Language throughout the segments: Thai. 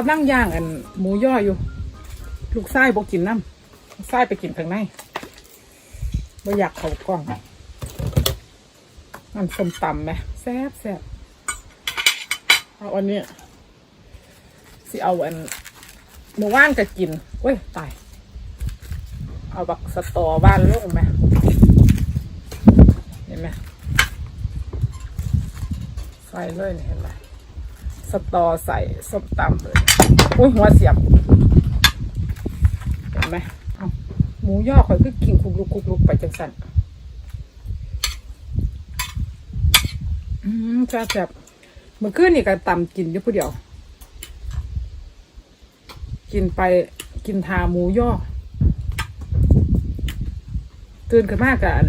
กำลังย่างอันหมูย่ออยู่ ลูกไส้บอกกินน้ำลูกไส้ไปกินข้างในไม่อยากเขากล้องมันส้มตำไหมแซ่บแซ่บเอาอันนี้สิเอาอันหมูว่านก็กินเว้ยตายเอาบักสตอบ้านลงไหมเห็นไหมใส่เลยเห็นไหม สตอใส่ส้มตำเลยอุ้ยหัวเสียบ เห็นไหมหมูย่อข่อยคือกินคุกลุกคุกลุกไปจังสันอืมแซ่บแซ่บเมื่อคืนนี่ก็ตำกินอยู่ผู้เดียว กินไปกินทาหมูย่อตื่นขึ้นมากกัน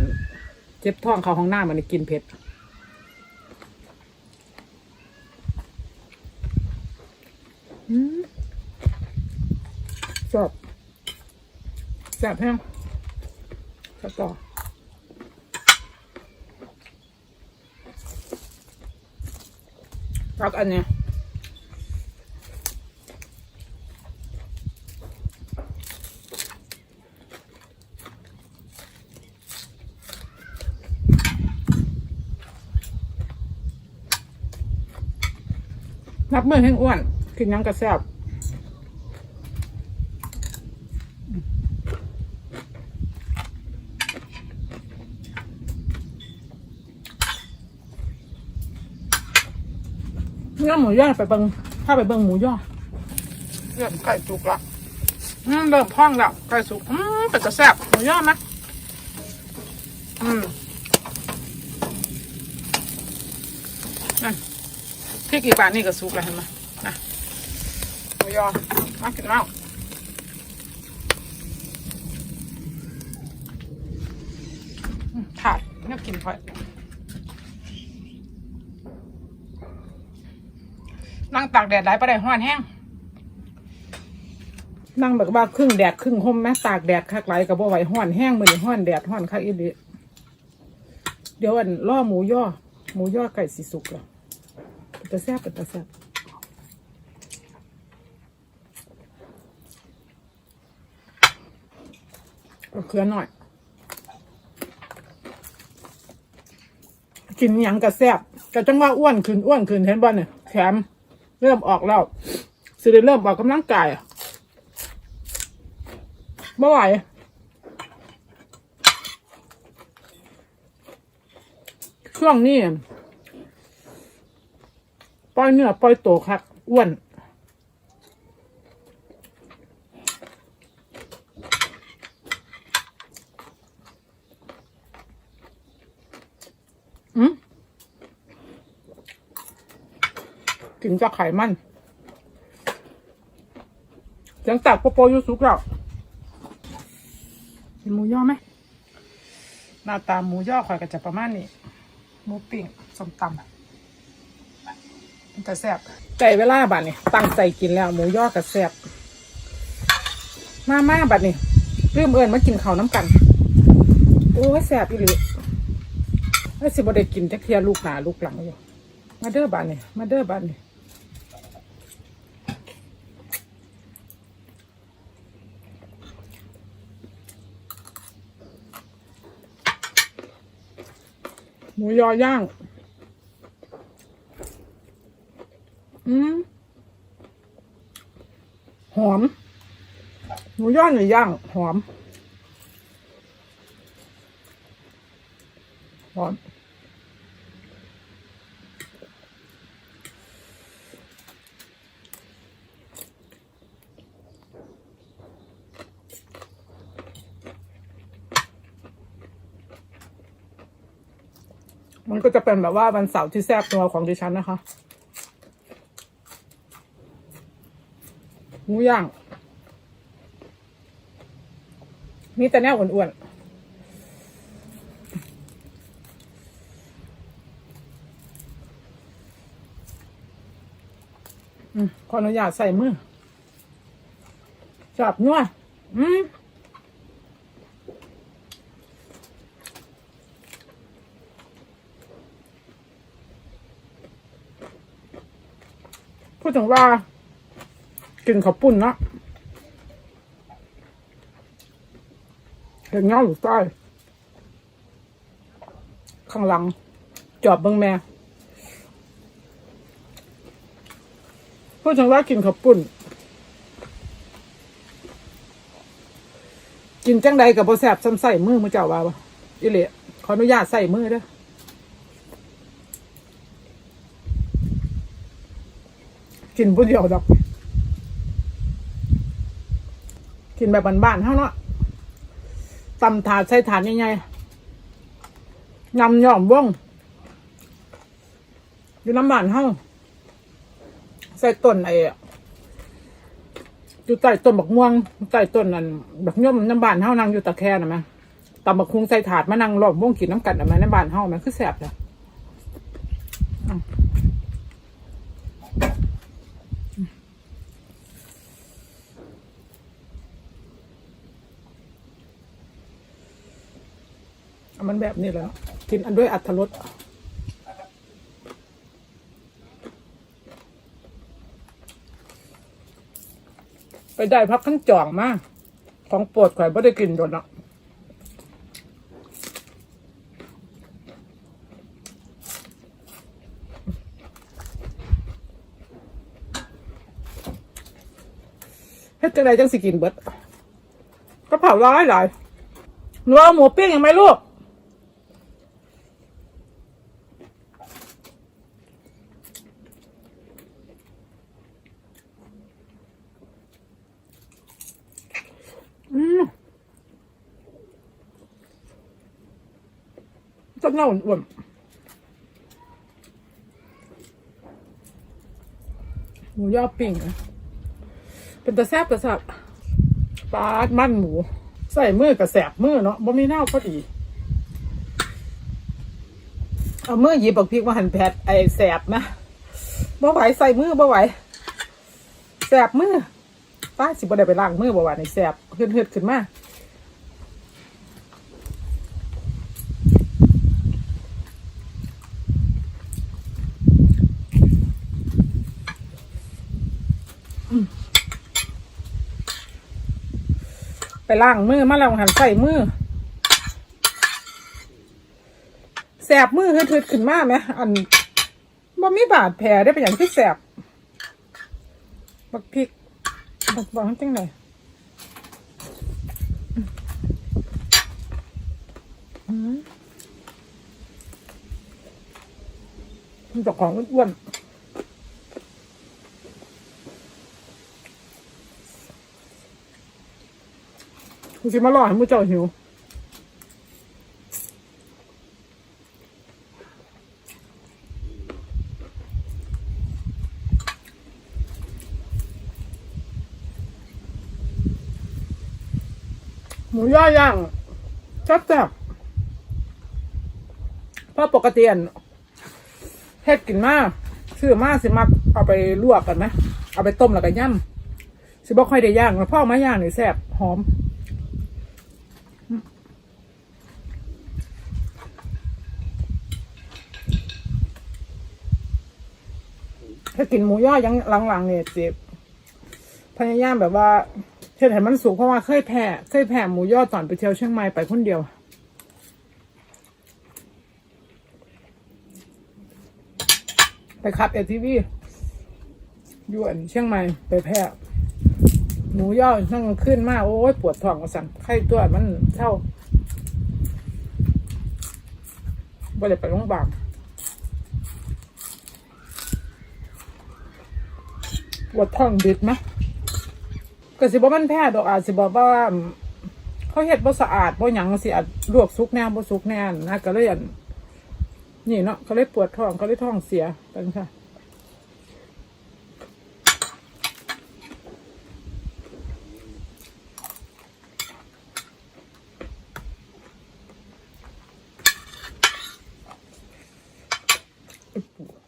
เจ็บท้องเขาห้องหน้ามันกินเผ็ด อืมชอบแซ่บแห้งแซ่บต่อรับอันเนี้ยนับมือแห้งอ้วน กินยังกระแซบเนื้อหมูย่อไปเบิงถ้าไปเบิงหมูย่อเริ่มไก่สุกละอืมเริ่มพองแล้วไก่สุก อืมเป็นกระแซบหมูย่อไหมอืมนั่นพริกอีกบาทนี่ก็สุกแล้วเห็นไหม นะหมูย่อมากินแล้วอืมถาดเนี่ยกินพอนั่งตากแดดหลายประเดี๋ยวห้อนแห้ง นั่งแบบว่าครึ่งแดดครึ่งห่มแม่ตากแดดคักไหลกับบ่ไหวห้อนแห้งมือนี่ห้อนแดดห้อนคักอีหลีเดี๋ยวอันล่อหมูย่อ หมูย่อไก่สีสุกแล้วตะแซ่บตะแซ่บ เคลือหน่อย กินยังกระแซบก็จังว่าอ้วนขึ้นอ้วนขึ้นเห็นบ่เนี่ยแถมเริ่มออกแล้วสิได้เริ่มออกกำลังกายอะเมื่อไหร่ช่วงนี้ปล่อยเนื้อปล่อยโตครับอ้วน ถึงจะไขมันยังตักโปโปยูสุกแล้วเห็นหมูย่อไหมหน้าตาหมูย่อข่อยก็จะประมาณนี้หมูปิ้งส้มตำมันจะแซ่บไก่เวลาบัดนี่ตั้งใจกินแล้ว หมูย่อกับแซ่บมามาบัดนี่ลืมเอิญมากินข้าวน้ำกัน โอ้ยแซ่บอีหลีไอ้สิบ่ได้กินจักเทียลูกหนาลูกหลังอยู่มาเด้อบ้านนี่มาเด้อบ้าน หมูยอย่าง อืมหอม หมูย่อหน่อย่างหอม หอม มันก็จะเป็นแบบว่าวันเสาร์ที่แซ่บนัวของดิฉันนะคะหมูย่าง มีแต่แนวอ้วนๆขออนุญาตใส่มือจับนัวอืม พูดถึงว่ากินข้าวปุ้นเนาะเห็นเงาอยู่ใต้ข้างหลัง จอบเบิงแม่พูดถึงว่ากินข้าวปุ้น กินจังใดกับโบแสบซ้ำใส่มือมือเจ้าว่าอิเละขออนุญาตใส่มือเด้อ กินผู้เดียวดอก กินแบบบ้านๆเท่าเนาะตำถาดใส่ถาดใหญ่ๆนำย่อมว่องอยู่น้ำบ้านเท่าใส่ต้นไอ้อยู่ใต้ต้นบักม่วงใต้ต้นนั่นบักย่อมน้ำบ้านเท่านั่งอยู่ตะแคร่นะแม่ตำบักคุงใส่ถาดมานั่งรอบว่งกินน้ำกันนะแม่ในบ้านเท่าแม่คือแสบเลย มันแบบนี้แหล้วกินอันด้วยอัตรสไปได้พักขั้นจ่องมากของโปรดข่อยไม่ได้กินโดนหรอกเฮ็ดจังไดจังสิกินเบิดก็เผาร้อยหลายหนูเอาหมูปิ้งยังไหมลูก อืม จะเน่าอ้วนหมูย่อปิ่งนะเป็นตะแซบตะสับปลาดมันหมู ใส่มือกระแสบมือเนาะบ่มีเน่าพอดี เอามือหยิบบักพริกมาหั่นแผดไอแสบนะบ่ไหวใส่มือบ่ไหวแสบมือป้าสิบ่ได้ไปล้างมือบ่ว่าในแสบเฮืดเฮืดๆขึ้นมา ไปล้างมือมาแล้วหันใส่มือแสบมือเฮืดเฮืดขึ้นมาไหมอันบ่มีบาดแผลได้เป็นอย่างที่แสบบักพริกบอกบอกให้จังไหนอืมมันจะของอ้วน ๆคุณสิมาล่อให้มูเจ้าหิวหมูย่อย่างจับจับเพราะปกติอันเฮ็ดกินมากซื้อมาสิมาเอาไปลวกกันไหมเอาไปต้มแล้วก็ย่ำสิบ่ค่อยได้ย่างแล้วพ่อมาย่างนี่แซ่บหอม ถ้ากินหมูย่อยังหลังๆเนี่ยเจ็บพยายามแบบว่าเฮ็ดให้มันสุกเพราะว่าเคยแพ้เคยแพ้หมูย่อตอนไปเที่ยวเชียงใหม่ไปคนเดียวไปขับเอทีวีอยู่อันเชียงใหม่ไปแพ้หมูย่อนั่งขึ้นมากโอ้ยปวดท้องกระสันไข้ตัวมันเท่าบ่ได้ไปโรงพยาบาล ปวดท้องบิดไหมก็สิบ่มันแพ้ดอกอาจสิบอกว่าเขาเฮ็ดบ่สะอาดบ่หยังสิอาจลวกซุกแน่บ่ซุกแน่นะก็เลยอันนี่เนาะก็เลยปวดท้องก็เลยท้องเสียเป็นค่ะญี่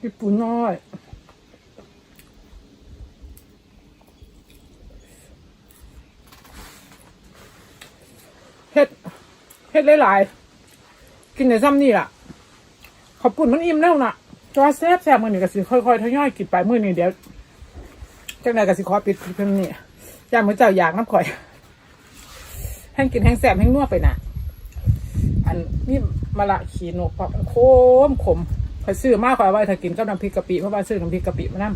กินปูน้อยเฮ็ดเฮ็ดหลายๆกินในซ้ำนี่ล่ะ ขอบคุณมันอิ่มแล้วนะจอแซ่บแซ่บมือนี่ก็สิค่อยๆทยอยกินไปมือนี่เดี๋ยวจังไหนก็สิขอปิดเพิ่มนี่ย่ามือเจ้าอยากน้ำข่อย แห้งกินแห้งแซ่บแห้งนัวไปนะอันนี่มะละขีนกปอกขมขม ข่ยซื้อมากข่อยไว้ถ้ากินกับน้ำพริกกะปิเพราะว่าซื้อน้ำพริกกะปิมานั่